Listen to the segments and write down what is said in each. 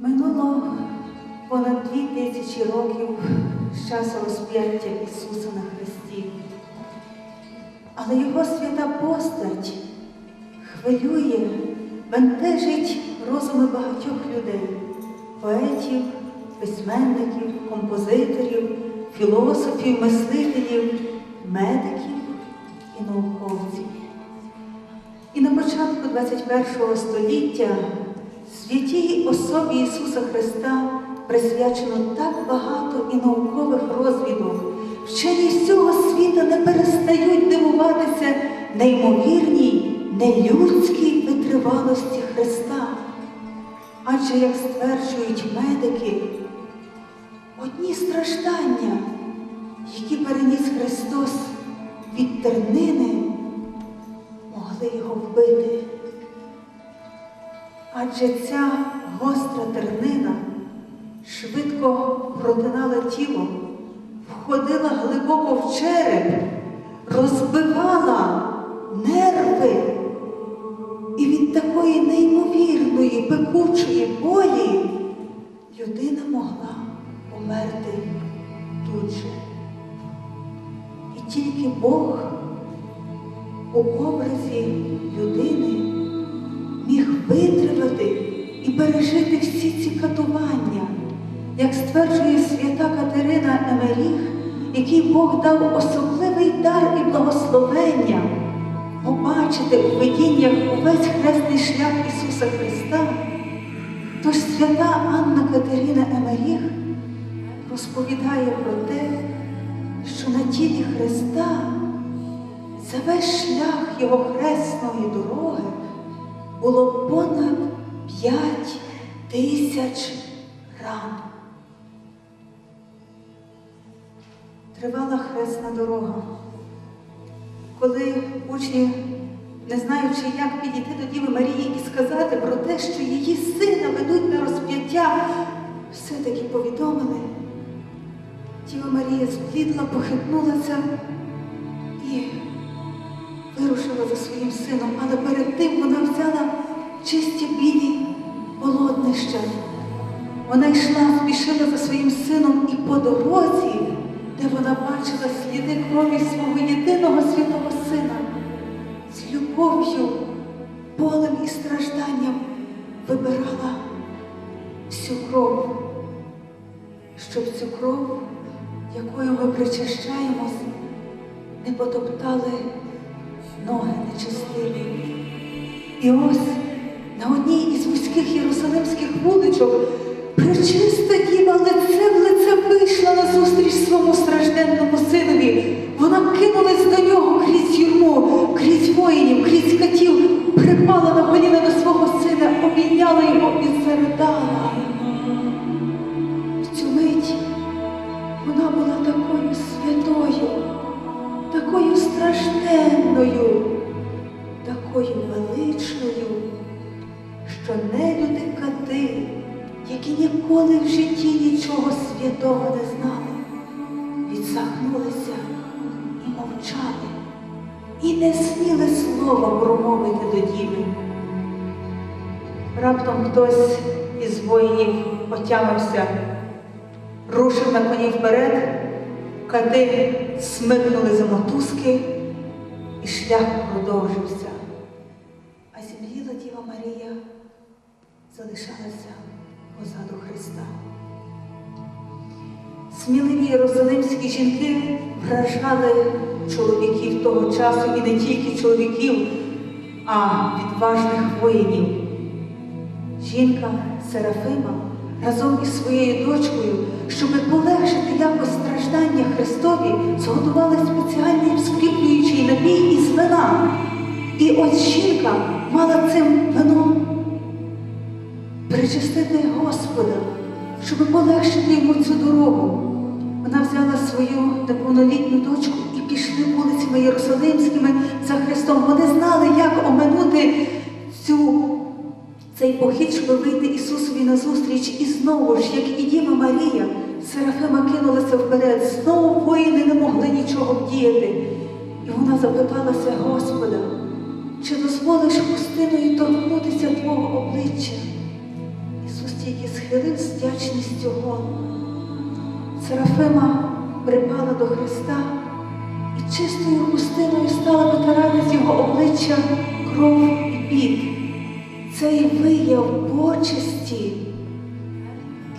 Минуло понад дві тисячі років з часу розп'яття Ісуса на Христі. Але Його свята постать хвилює, бентежить розуми багатьох людей, поетів, письменників, композиторів, філософів, мислителів, медиків і науковців. І на початку 21 століття святій особі Ісуса Христа присвячено так багато і наукових розвідок. Вчені всього світа не перестають дивуватися неймовірній, нелюдській витривалості Христа. Адже, як стверджують медики, одні страждання, які переніс Христос від тернини, могли його вбити. Адже ця гостра тернина швидко протинала тіло, входила глибоко в череп, розбивала нерви. І від такої неймовірної, пекучої болі людина могла померти тут же. І тільки Бог у образі людини міг витримати і пережити всі ці катування, як стверджує свята Катерина Емеріх, який Бог дав особливий дар і благословення побачити у видіннях увесь хресний шлях Ісуса Христа. Тож свята Анна Катерина Емеріх розповідає про те, що на тілі Христа за весь шлях Його хресної дороги було понад п'ять тисяч ран. Тривала хресна дорога. Коли учні, не знаючи, як підійти до Діви Марії і сказати про те, що її сина ведуть на розп'яття, все-таки повідомили, Діва Марія зблідла, похитнулася вирушила за своїм сином, але перед тим вона взяла чисті білі полотнища. Вона йшла, спішила за своїм сином і по дорозі, де вона бачила сліди крові свого єдиного святого сина, з любов'ю, болем і стражданням вибирала всю кров, щоб цю кров, якою ми причащаємось, не потоптали ноги нечестиві. І ось на одній із вузьких єрусалимських вуличок пречиста діва лице в лице вийшла на зустріч своєму стражденному синові. Вона кинулась до нього крізь юрму, крізь воїнів, крізь катів, припала на коліна до свого сина, обійняла його і заридала. В цю мить вона була такою святою, такою стражденною, такою величною, що нелюди кати, які ніколи в житті нічого святого не знали, відсахнулися і мовчали, і не сміли слова промовити до діви. Раптом хтось із воїнів отямився, рушив на коні вперед, кати смикнули за мотузки, і шлях продовжився. Залишалася позаду Христа. Сміливі єрусалимські жінки вражали чоловіків того часу і не тільки чоловіків, а відважних воїнів. Жінка Серафима разом із своєю дочкою, щоб полегшити якось страждання Христові, зготували спеціальний вскріплюючий напій із вина. І ось жінка мала цим вином причастити Господа, щоб полегшити йому цю дорогу. Вона взяла свою неповнолітню дочку і пішли вулицями Єрусалимськими за Христом. Вони знали, як оминути цю, цей похід, щоб вийти Ісусові на зустріч. І знову ж, як і Діва Марія, Серафима кинулася вперед. Знову воїни не могли нічого вдіяти. І вона запиталася Господа, чи дозволиш хустиною торкнутися Твого обличчя? І схилив з вдячністю голову. Серафима припала до Христа і чистою хустиною стала витирати з його обличчя кров і піт. Цей вияв почесті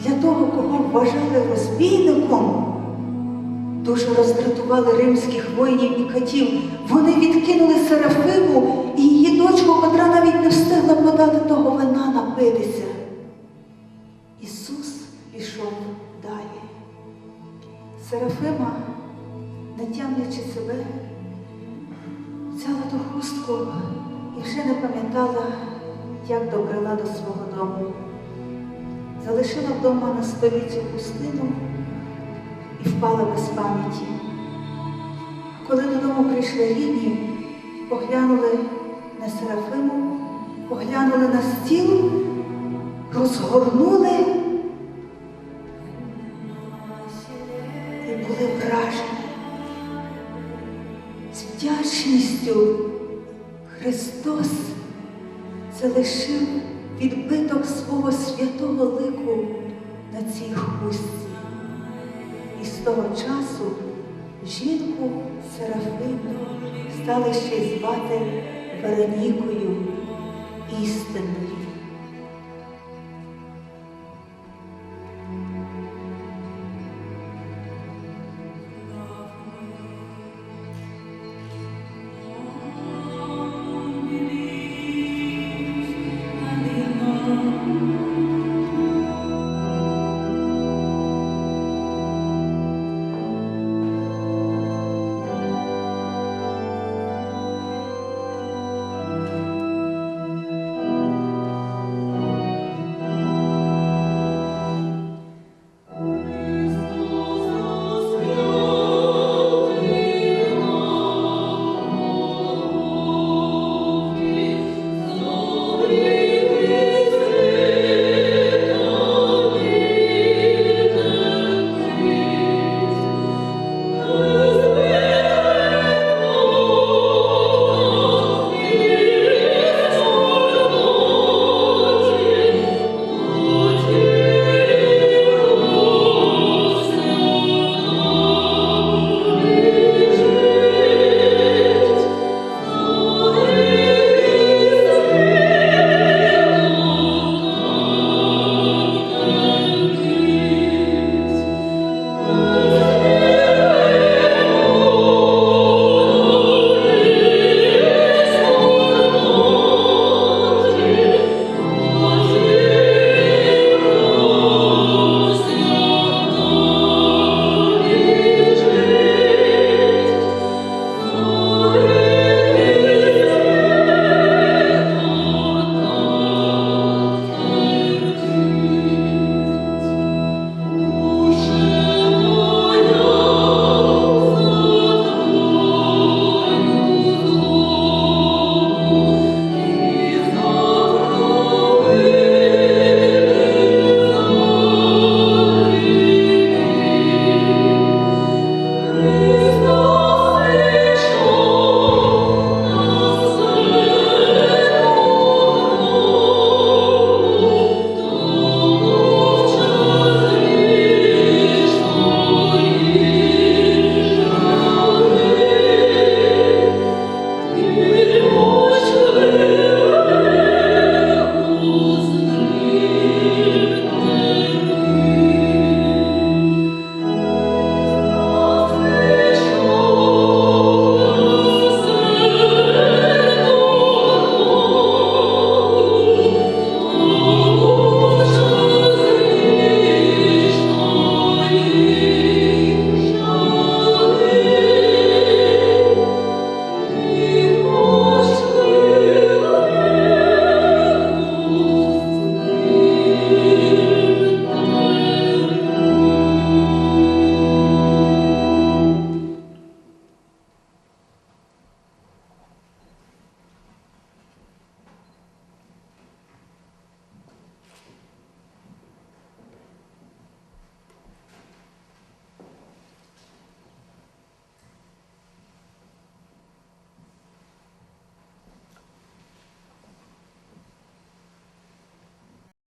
для того, кого вважали розбійником, дуже роздратували римських воїнів і катів. Вони відкинули Серафиму і її дочку, котра навіть не встигла подати того вина напитися. Серафима, не тямлячи себе, взяла ту хустку і вже не пам'ятала, як добрела до свого дому. Залишила вдома на столі цю хустину і впала без пам'яті. Коли додому прийшли рідні, поглянули на Серафиму, поглянули на стіл, розгорнули залишив відбиток свого святого лику на цій хустці. І з того часу жінку Серафину стали ще звати Веронікою істинною.